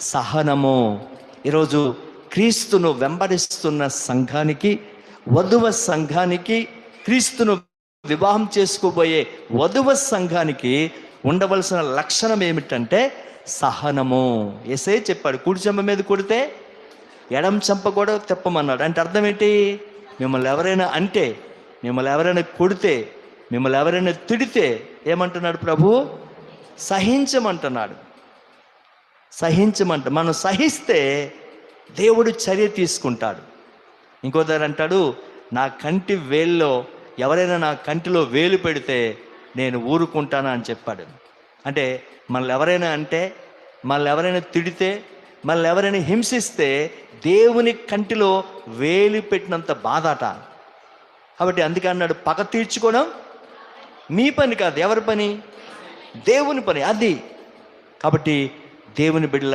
సహనము. ఈరోజు క్రీస్తును వెంబడిస్తున్న సంఘానికి వధువ సంఘానికి క్రీస్తును వివాహం చేసుకోబోయే వధువ సంఘానికి ఉండవలసిన లక్షణం ఏమిటంటే సహనము. ఎసే చెప్పాడు కుడి చెంప మీద కొడితే ఎడం చెంప కూడా తెప్పమన్నాడు. అంటే అర్థం ఏంటి? మిమ్మల్ని ఎవరైనా అంటే మిమ్మల్ని ఎవరైనా కొడితే మిమ్మల్ని ఎవరైనా తిడితే ఏమంటున్నాడు ప్రభు? సహించమంటున్నాడు. సహించమంట. మనం సహిస్తే దేవుడు చర్య తీసుకుంటాడు. ఇంకో దగ్గర అంటాడు నా కంటి వేల్లో ఎవరైనా నా కంటిలో వేలు పెడితే నేను ఊరుకుంటానా అని చెప్పాడు. అంటే మనల్ని ఎవరైనా అంటే మనల్ని ఎవరైనా తిడితే మనల్ని ఎవరైనా హింసిస్తే దేవుని కంటిలో వేలు పెట్టినంత బాధట. కాబట్టి అందుకే అన్నాడు పగ తీర్చుకోవడం మీ పని కాదు ఎవరి పని? దేవుని పని అది. కాబట్టి దేవుని బిడ్డల